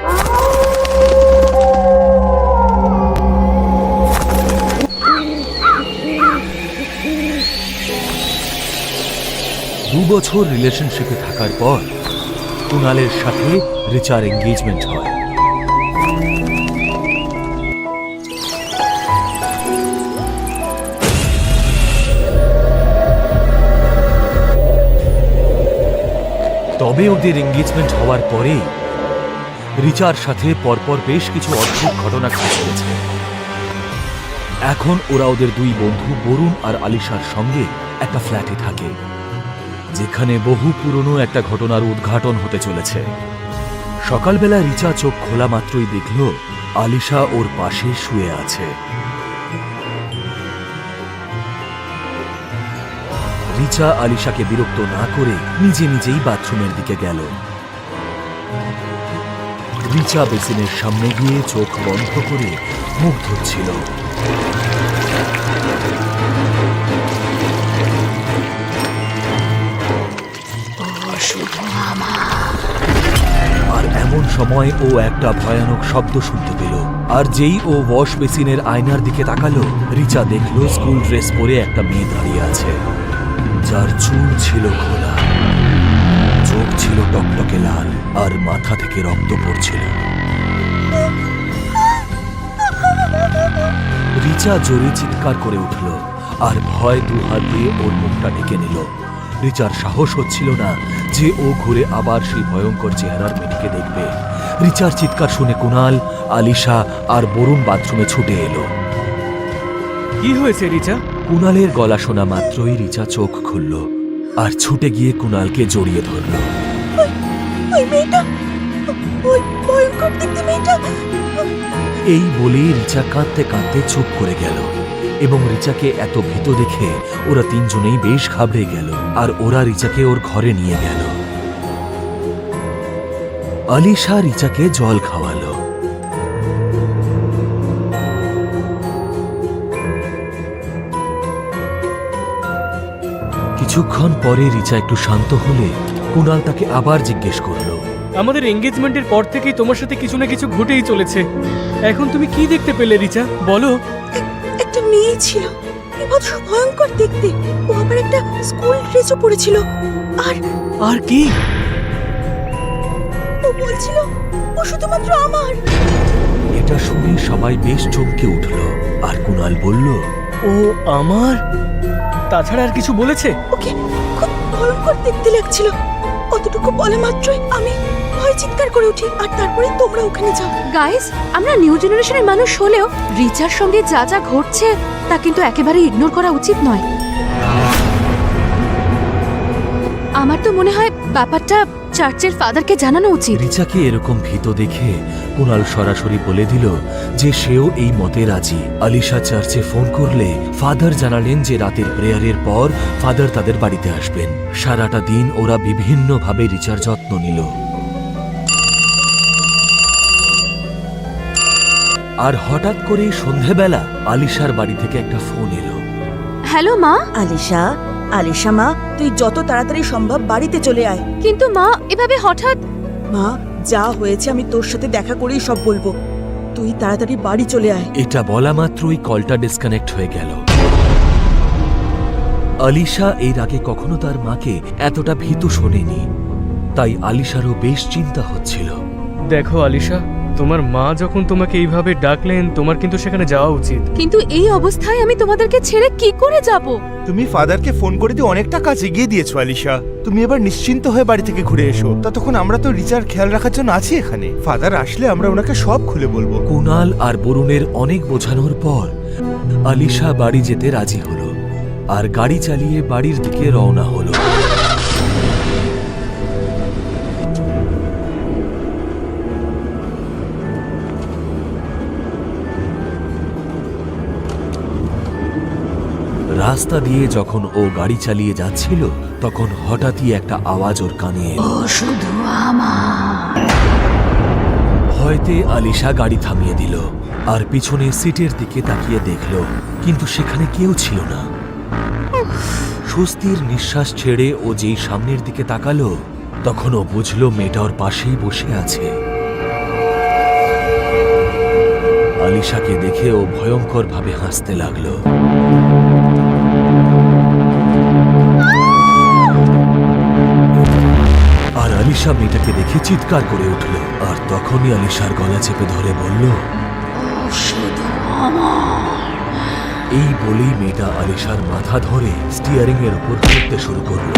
দু বছর রিলেশনশিপে থাকার পর কুণালের সাথে রিচার এঙ্গেজমেন্ট হয়। তবে ওদের এঙ্গেজমেন্ট হওয়ার পরেই রিচার সাথে পরপর বেশ কিছু অদ্ভুত ঘটনা ঘটে চলেছে এখন ওরা ওদের দুই বন্ধু বরুণ আর আলিশার সঙ্গে একটা ফ্ল্যাটে থাকে, যেখানে বহু পুরনো একটা ঘটনার উদ্ঘাটন হতে চলেছে। সকালবেলা রিচা চোখ খোলা মাত্রই দেখল আলিশা ওর পাশে শুয়ে আছে। রিচা আলিশাকে বিরক্ত না করে নিজে নিজেই বাথরুমের দিকে গেল। রিচা বেসিনের সামনে গিয়ে চোখ বন্ধ করে মুখ ধুচ্ছিল আর এমন সময় ও একটা ভয়ানক শব্দ শুনতে পেল। আর যেই ও ওয়াশ বেসিনের আয়নার দিকে তাকালো, রিচা দেখল স্কুল ড্রেস পরে একটা মেয়ে দাঁড়িয়ে আছে। যার চুল ছিল খোলা চোখ ছিল টকটকে লাল আর মাথা থেকে রক্ত পড়ছিল। রিচা জোরে চিৎকার করে উঠল আর ভয় দু হাত দিয়ে ওর মুখটা ঢেকে নিল। রিচার সাহস হচ্ছিল না যে ও ঘুরে আবার সেই ভয়ঙ্কর চেহারার মেয়েটিকে দেখবে। রিচার চিৎকার শুনে কুনাল আলিশা আর বরুণ বাথরুমে ছুটে এলো। কি হয়েছে রিচা? কুনালের গলা শোনা মাত্রই রিচা চোখ খুলল। আর ছুটে গিয়ে কুনালকে জড়িয়ে ধরল। ওই মেয়েটা ওই ভয়ঙ্কর দেখতে মেয়েটা। এই বলেই রিচা কাঁদতে কাঁদতে চুপ করে গেল এবং রিচাকে এত ভীত দেখে ওরা তিনজনেই বেশ ঘাবড়ে গেল আর ওরা রিচাকে ওর ঘরে নিয়ে গেল। আলিশা রিচাকে জল খাওয়ালো। কিছুক্ষণ পরে রিচা একটু শান্ত হলে কুণাল তাকে আবার জিজ্ঞেস করল। আমাদের এঙ্গেজমেন্টের পর থেকেই তোমার সাথে কিছু না কিছু ঘটেই চলেছে। এখন তুমি কি দেখতে পেলে রিচা? বলো। একটা মেয়ে ছিল। বিভৎস ভয়ঙ্কর দেখতে। ও আবার একটা স্কুল ড্রেসও পরেছিল। আর আর কি? ও বলছিল ও শুধুমাত্র আমার। এটা শুনে সবাই বেশ চমকে উঠল। আর কুণাল বলল ও আমার? তাছাড়া আর কিছু বলেছে? ওকে খুব ভয়ঙ্কর দেখতে লাগছিল। অতটুকু বলে মাত্রই আমি ভয় চিৎকার করে উঠি আর তারপরে তোমরা ওখানে যাও। গাইস আমরা নিউ জেনারেশনের মানুষ হলেও রিচার সঙ্গে যা যা ঘটছে তা কিন্তু একেবারে ইগনোর করা উচিত নয়। আমার তো মনে হয় ব্যাপারটা চার্চের ফাদারকে জানানো উচিত। রিচাকে এরকম ভীত দেখে কুণাল সরাসরি বলে দিল যে সেও এই মতে রাজি। আলিশা চার্চে ফোন করলে ফাদার জানালেন যে রাতের প্রেয়ারের পর ফাদার তাদের বাড়িতে আসবেন। সারাটা দিন ওরা বিভিন্নভাবে রিচার যত্ন নিল। আর হঠাৎ করে সন্ধেবেলা আলিশার বাড়ি থেকে একটা ফোন এলো। হ্যালো মা। আলিশা আলিশা মা তুই যত তাড়াতাড়ি সম্ভব বাড়িতে চলে আয়। কিন্তু মা এভাবে হঠাৎ মা যা হয়েছে আমি তোর সাথে দেখা করেই সব বলব। তুই তাড়াতাড়ি বাড়ি চলে আয়। এটা বলা মাত্রই কলটা ডিসকানেক্ট হয়ে গেল। আলিশা এর আগে কখনো তার মাকে এতটা ভীতু শোনেনি। তাই আলিশারও বেশ চিন্তা হচ্ছিল। দেখো আলিশা তোমার মা যখন তোমাকে এইভাবে ডাকলেন তোমার কিন্তু সেখানে যাওয়া উচিত। কিন্তু এই অবস্থায় আমি তোমাদেরকে ছেড়ে কি করে যাব? তুমি ফাদারকে ফোন করে দিয়ে অনেকটা কাজ এগিয়ে দিয়েছ আলিশা। তুমি এবার নিশ্চিন্ত হয়ে বাড়ি থেকে ঘুরে এসো। ততক্ষণ আমরা তো রিচার খেয়াল রাখার জন্য আছি এখানে। ফাদার আসলে আমরা ওনাকে সব খুলে বলব। কুনাল আর বরুণের অনেক বোঝানোর পর আলিশা বাড়ি যেতে রাজি হলো আর গাড়ি চালিয়ে বাড়ির দিকে রওনা হলো। রাস্তা দিয়ে যখন ও গাড়ি চালিয়ে যাচ্ছিল তখন হঠাৎই একটা আওয়াজ ওর কানে এলো। ভয়তে আলিশা গাড়ি থামিয়ে দিল আর পিছনে সিটের দিকে তাকিয়ে দেখল কিন্তু সেখানে কেউ ছিল না। স্বস্তির নিঃশ্বাস ছেড়ে ও যেই সামনের দিকে তাকালো তখন ও বুঝলো মেয়েটা ওর পাশেই বসে আছে। আলিশাকে দেখে ও ভয়ঙ্করভাবে হাসতে লাগল। আলিশা মেয়েটাকে দেখে চিৎকার করে উঠল। আর তখনই আলিশার গলা চেপে ধরে বলল, এই বলেই মেয়েটা আলিশার মাথা ধরে স্টিয়ারিং এর উপর ঘুরতে শুরু করল।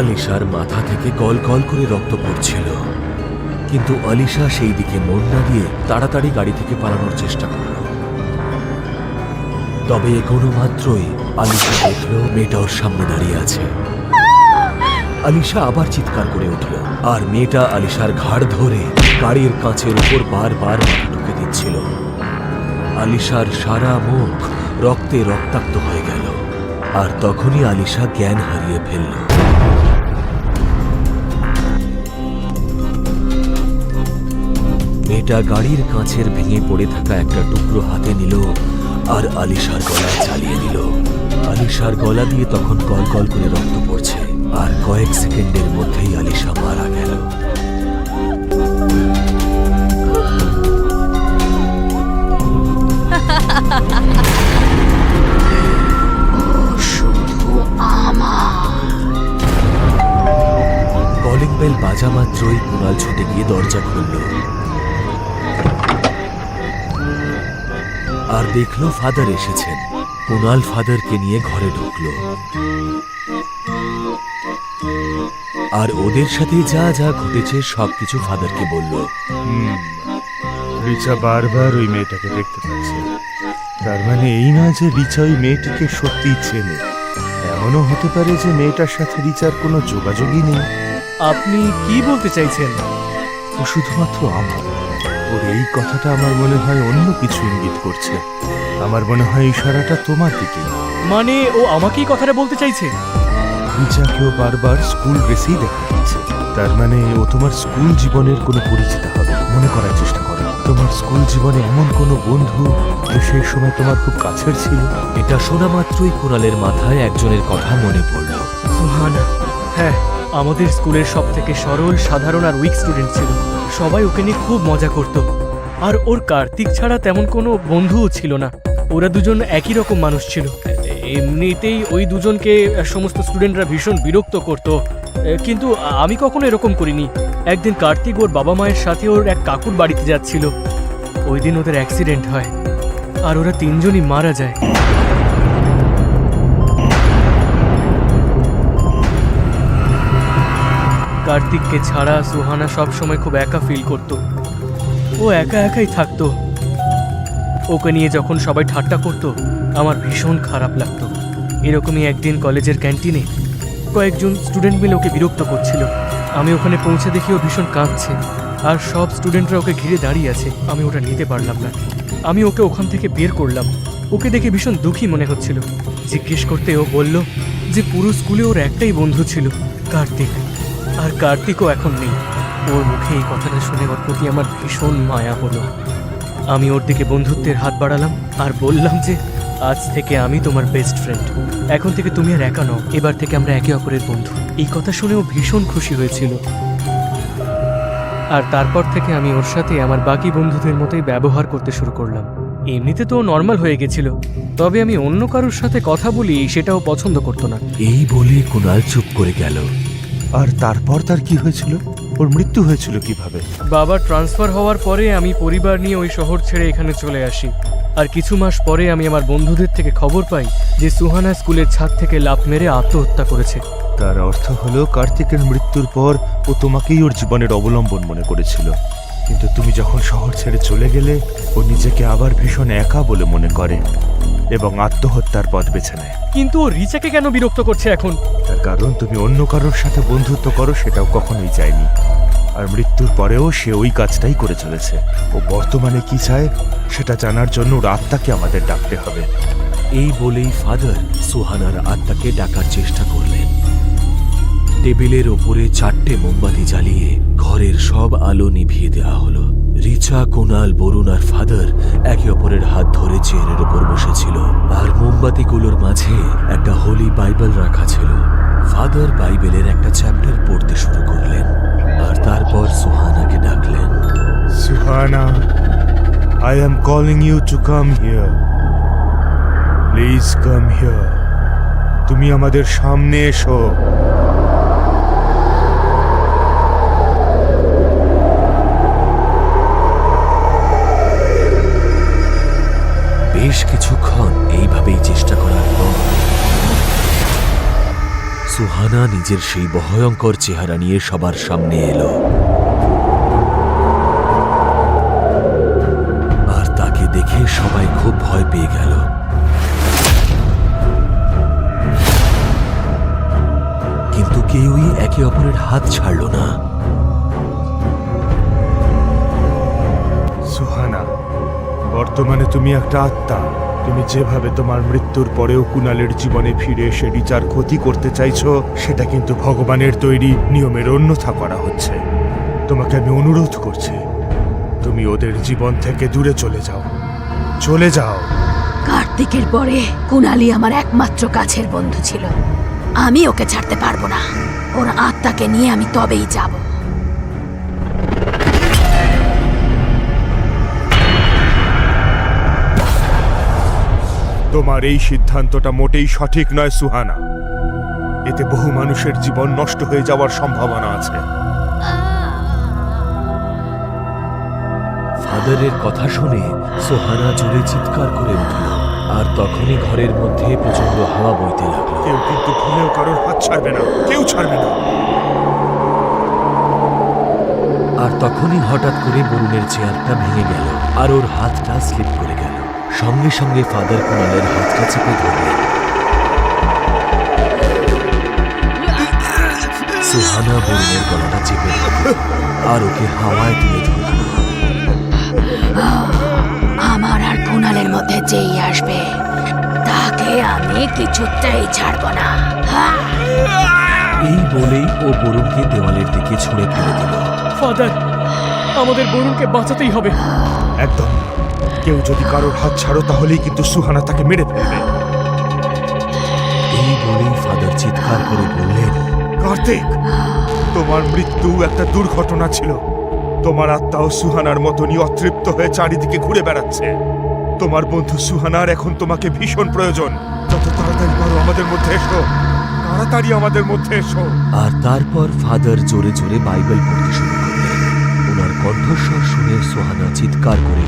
আলিশার মাথা থেকে কল কল করে রক্ত পড়ছিল। কিন্তু আলিশা সেই দিকে মন না দিয়ে তাড়াতাড়ি গাড়ি থেকে পালানোর চেষ্টা করল। তবে কোনো মাত্রই আলিশা দেখল মেয়েটা ওর সামনে দাঁড়িয়ে আছে। আলিশা আবার চিৎকার করে উঠল। আর মেয়েটা আলিশার ঘাড় ধরে গাড়ির কাঁচের উপর বারবার ঢুকে দিচ্ছিল। আলিশার সারা মুখ রক্তে রক্তাক্ত হয়ে গেল। আর তখনই আলিশা জ্ঞান হারিয়ে ফেলল। মেয়েটা গাড়ির কাঁচের ভেঙে পড়ে থাকা একটা টুকরো হাতে নিল আর আলিশার গলায় চালিয়ে দিল। আলিশার গলা দিয়ে তখন গল গল করে রক্ত পড়ছে। আর কয়েক সেকেন্ডের মধ্যেই আলিশা মারা গেল। কলিং বেল বাজা মাত্রই কুণাল ছুটে গিয়ে দরজা খুলল। আর দেখল ফাদার এসেছেন। কুণাল ফাদারকে নিয়ে ঘরে ঢুকলো। আর ওদের সাথে যা যা ঘটেছে সবকিছু ফাদারকে বলল। রিচা বারবার ওই মেয়েটাকে দেখতে পাচ্ছে। তার মানে এই না যে রিচা ওই মেয়েটিকে সত্যিই চেনে। এমনও হতে পারে যে মেয়েটার সাথে রিচার কোনো যোগাযোগই নেই। আপনি কি বলতে চাইছেন? ও শুধুমাত্র আমার। ওর এই কথাটা আমার মনে হয় অন্য কিছু ইঙ্গিত করছে। আমার মনে হয় ইশারাটা তোমার দিকে মানে ও আমাকেই কথাটা বলতে চাইছে? রিচাকেও বারবার স্কুল ড্রেসেই দেখা যাচ্ছে তার মানে ও তোমার স্কুল জীবনের কোনো পরিচিত হবে মনে করার চেষ্টা করো, তোমার স্কুল জীবনে এমন কোনো বন্ধু যে সেই সময় তোমার খুব কাছের ছিল? এটা শোনা মাত্রই কুণালের মাথায় একজনের কথা মনে পড়ল। হ্যাঁ আমাদের স্কুলের সব থেকে সরল, সাধারণ আর উইক স্টুডেন্ট ছিল। সবাই ওকে নিয়ে খুব মজা করত। আর ওর কার্তিক ছাড়া তেমন কোনো বন্ধুও ছিল না। ওরা দুজন একই রকম মানুষ ছিল। এমনিতেই ওই দুজনকে সমস্ত স্টুডেন্টরা ভীষণ বিরক্ত করত। কিন্তু আমি কখনো এরকম করিনি। একদিন কার্তিক ওর বাবা মায়ের সাথে ওর এক কাকুর বাড়িতে যাচ্ছিল। ওই দিন ওদের অ্যাক্সিডেন্ট হয়। আর ওরা তিনজনই মারা যায়। কার্তিককে ছাড়া সুহানা সবসময় খুব একা ফিল করত। ও একা একাই থাকতো। ওকে নিয়ে যখন সবাই ঠাট্টা করত আমার ভীষণ খারাপ লাগতো। এরকমই একদিন কলেজের ক্যান্টিনে কয়েকজন স্টুডেন্ট মিলে ওকে বিরক্ত করছিল। আমি ওখানে পৌঁছে দেখি ও ভীষণ কাঁদছে আর সব স্টুডেন্টরা ওকে ঘিরে দাঁড়িয়ে আছে। আমি ওটা নিতে পারলাম না। আমি ওকে ওখান থেকে বের করলাম। ওকে দেখে ভীষণ দুঃখী মনে হচ্ছিল। জিজ্ঞেস করতে ও বলল যে পুরো স্কুলে ওর একটাই বন্ধু ছিল, কার্তিক। আর কার্তিকও এখন নেই। ওর মুখে এই কথাটা শুনে ওর প্রতি আমার ভীষণ মায়া হলো। আমি ওর দিকে বন্ধুত্বের হাত বাড়ালাম আর বললাম যে আজ থেকে আমি তোমার বেস্ট ফ্রেন্ড এখন থেকে তুমি আর একা নও এবার থেকে আমরা একে অপরের বন্ধু। এই কথা শুনে ও ভীষণ খুশি হয়েছিল। আর তারপর থেকে আমি ওর সাথে আমার বাকি বন্ধুদের মতোই ব্যবহার করতে শুরু করলাম। এমনিতে তো নর্মাল হয়ে গেছিল। তবে আমি অন্য কারোর সাথে কথা বলি সেটাও পছন্দ করতো না। এই বলে কুণাল চুপ করে গেল। আর তারপর তার কি হয়েছিল? ওর মৃত্যু হয়েছিল কীভাবে? বাবা ট্রান্সফার হওয়ার পরে আমি পরিবার নিয়ে ওই শহর ছেড়ে এখানে চলে আসি। আর কিছু মাস পরে আমি আমার বন্ধুদের থেকে খবর পাই যে সুহানা স্কুলের ছাদ থেকে লাফ মেরে আত্মহত্যা করেছে। তার অর্থ হলো কার্তিকের মৃত্যুর পর ও তোমাকেই ওর জীবনের অবলম্বন মনে করেছিল। কিন্তু তুমি যখন শহর ছেড়ে চলে গেলে ও নিজেকে আবার ভীষণ একা বলে মনে করে এবং আত্মহত্যার পথ বেছে নেয়। কিন্তু ও রিচাকে কেন বিরক্ত করছে এখন? তার কারণ তুমি অন্য কারোর সাথে বন্ধুত্ব করো সেটাও কখনোই চায়নি। আর মৃত্যুর পরেও সে ওই কাজটাই করে চলেছে। ও বর্তমানে কি চায়, সেটা জানার জন্য ওর আত্মাকে আমাদের ডাকতে হবে। এই বলেই ফাদার সুহানার আত্মাকে ডাকার চেষ্টা করলেন। টেবিলের ওপরে চারটে মোমবাতি জ্বালিয়ে ঘরের সব আলো নিভিয়ে দেওয়া হলো। রিচা, কুনাল, বরুণ আর ফাদার একে অপরের হাত ধরে চেয়ারের ওপর বসেছিল। আর মোমবাতিগুলোর মাঝে একটা হোলি বাইবেল রাখা ছিল। ফাদার বাইবেলের একটা চ্যাপ্টার পড়তে শুরু করলেন। তারপর সুহানাকে ডাকলেন Suhana I am calling you to come here. Please come here. তুমি আমাদের সামনে এসো বেশ কিছুক্ষণ এইভাবেই চেষ্টা করার পর সুহানা নিজের সেই ভয়ঙ্কর চেহারা নিয়ে সবার সামনে এলো। আর তাকে দেখে সবাই খুব ভয় পেয়ে গেল। কিন্তু কেউই একে অপরের হাত ছাড়ল না। সুহানা, বর্তমানে তুমি একটা আত্মা। তুমি যেভাবে তোমার মৃত্যুর পরেও কুনালের জীবনে ফিরে এসে রিচার ক্ষতি করতে চাইছো, সেটা কিন্তু ভগবানের তৈরি নিয়মের অন্যথা করা হচ্ছে। তোমাকে আমি অনুরোধ করছি, তুমি ওদের জীবন থেকে দূরে চলে যাও। চলে যাও। কার্তিকের পরে কুনালি আমার একমাত্র কাছের বন্ধু ছিল। আমি ওকে ছাড়তে পারব না। ওর আত্মাকে নিয়ে আমি তবেই যাব। তোমার এই সিদ্ধান্তটা মোটেই সঠিক নয় সুহানা। এতে বহু মানুষের জীবন নষ্ট হয়ে যাওয়ার সম্ভাবনা আছে। ফাদারের কথা শুনে সোহানা জোরে চিৎকার করে উঠল আর তখনই ঘরের মধ্যে প্রচণ্ড হাওয়া বইতে লাগল। কেউ কিন্তু ভুলেও কারোর হাত ছাড়বে না কেউ ছাড়বে না। আর তখনই হঠাৎ করে বরুণের চেয়ারটা ভেঙে গেল আর ওর হাতটা স্লিপ করে সঙ্গে সঙ্গে ফাদার কুণালের হাতটা চেপে ধরলেন। সুহানা বরুণের গলাটা চেপে আর ওকে হাওয়ায় তুলে ধরল আমার আর কুনালের মধ্যে যেই আসবে তাকে আমি কিছুতেই ছাড়বো না। এই বলেই ও বরুণকে দেওয়ালের দিকে ছুঁড়ে ফেলে দিল। ফাদার আমাদের বরুণকে বাঁচাতেই হবে। একদম। কেউ যদি কারোর হাত ছাড়ো তাহলেই কিন্তু সুহানা তাকে মেরে ফেলবে। এই বলেই ফাদার চিৎকার করে বললেন কার্তিক তোমার মৃত্যু একটা দুর্ঘটনা ছিল। তোমার আত্মাও সুহানার মতনই অতৃপ্ত হয়ে চারিদিকে ঘুরে বেড়াচ্ছে। তোমার বন্ধু সুহানার এখন তোমাকে ভীষণ প্রয়োজন। যত তাড়াতাড়ি পারো আমাদের মধ্যে এসো। তাড়াতাড়ি আমাদের মধ্যে এসো। আর তারপর ফাদার জোরে জোরে বাইবেল পড়তে শুরু করলেন। ওনার কণ্ঠস্বর শুনে সোহানা চিৎকার করে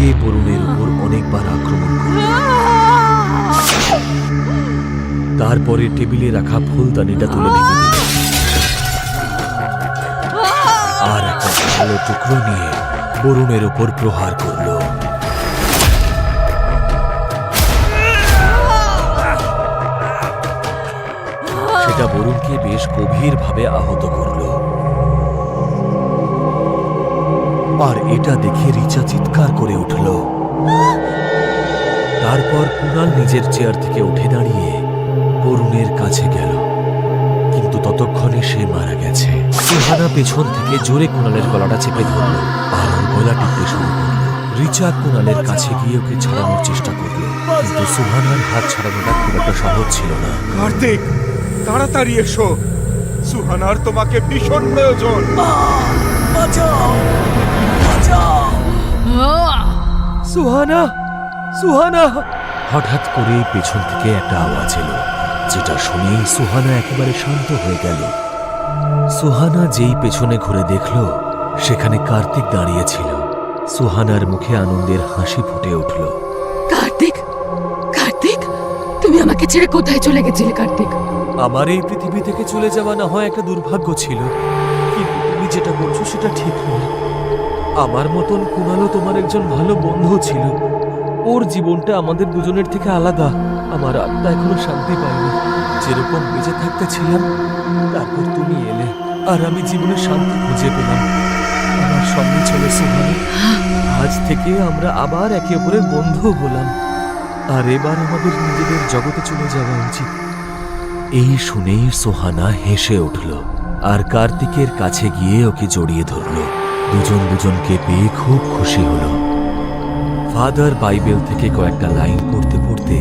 রাগে বরুণের উপর অনেকবার আক্রমণ করল তারপরে টেবিলে রাখা ফুলদানিটা তুলে দিল। আর একটা ভালো টুকরো নিয়ে বরুণের উপর প্রহার করল। সেটা বরুণকে বেশ গভীরভাবে আহত করল। আর এটা দেখে রিচা চিৎকার করে উঠল। তারপর কুণাল নিজের চেয়ার থেকে উঠে দাঁড়িয়ে বরুণের কাছে গেল। কিন্তু ততক্ষণে সে মারা গেছে। সুহানা পেছন থেকে জোরে কুণালের গলাটা চেপে ধরল আর ওর গলা টিপতে শুরু করল। রিচা কুণালের কাছে গিয়ে ওকে ছাড়ানোর চেষ্টা করল। কিন্তু সুহানার হাত ছাড়ানোটা খুব একটা সহজ ছিল না। কার্তিক তাড়াতাড়ি এসো। সুহানার তোমাকে ভীষণ প্রয়োজন সুহানা সুহানা। হঠাৎ করে পেছন থেকে একটা আওয়াজ এলো যেটা শুনেই সুহানা একেবারে শান্ত হয়ে গেল। সুহানা যেই পেছনে ঘুরে দেখল সেখানে কার্তিক দাঁড়িয়েছিল সুহানার মুখে আনন্দের হাসি ফুটে উঠল। কার্তিক কার্তিক তুমি আমাকে ছেড়ে কোথায় চলে গেছিলে কার্তিক? আমার এই পৃথিবী থেকে চলে যাওয়া না হয় একটা দুর্ভাগ্য ছিল। কিন্তু তুমি যেটা বলছো সেটা ঠিক নয়। আমার মতন কুণালও তোমার একজন ভালো বন্ধু ছিল। ওর জীবনটা আমাদের দুজনের থেকে আলাদা। আমার আত্মা এখনও শান্তি পায়নি। যেরকম বেঁচে থাকতে ছিলাম, তারপর তুমি এলে, আর আমি জীবনে শান্তি খুঁজে পেলাম। আমার সঙ্গে চলে সুহানি। আজ থেকে আমরা আবার একে অপরের বন্ধু হলাম। আর এবার আমাদের নিজেদের জগতে চলে যাওয়া উচিত। এই শুনেই সোহানা হেসে উঠল, আর কার্তিকের কাছে গিয়ে ওকে জড়িয়ে ধরল। দুজন দুজনকে পেয়ে খুব খুশি হলো। ফাদার বাইবেল থেকে কয়েকটা লাইন পড়তে পড়তে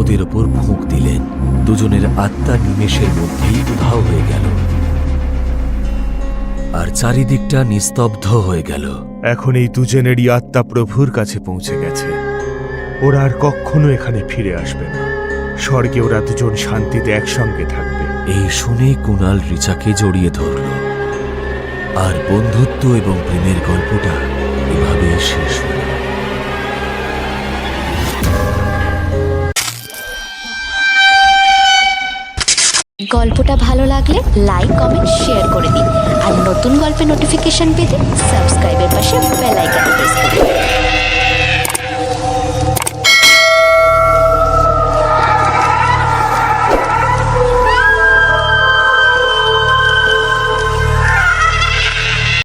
ওদের ওপর ফুঁক দিলেন। দুজনের আত্মা নিমেষের মধ্যেই উধাও হয়ে গেল। আর চারিদিকটা নিস্তব্ধ হয়ে গেল। এখন এই দুজনেরই আত্মা প্রভুর কাছে পৌঁছে গেছে। ওরা আর কখনো এখানে ফিরে আসবে না। স্বর্গে ওরা দুজন শান্তিতে একসঙ্গে থাকবে। এই শুনে কুনাল রিচাকে জড়িয়ে ধরল। আর বন্ধুত্ব এবং প্রেমের গল্পটা এভাবে শেষ হল। গল্পটা ভালো লাগলে লাইক কমেন্ট শেয়ার করে দিন। আর নতুন গল্পের নোটিফিকেশন পেতে সাবস্ক্রাইবের পাশে বেল আইকনটা প্রেস করুন।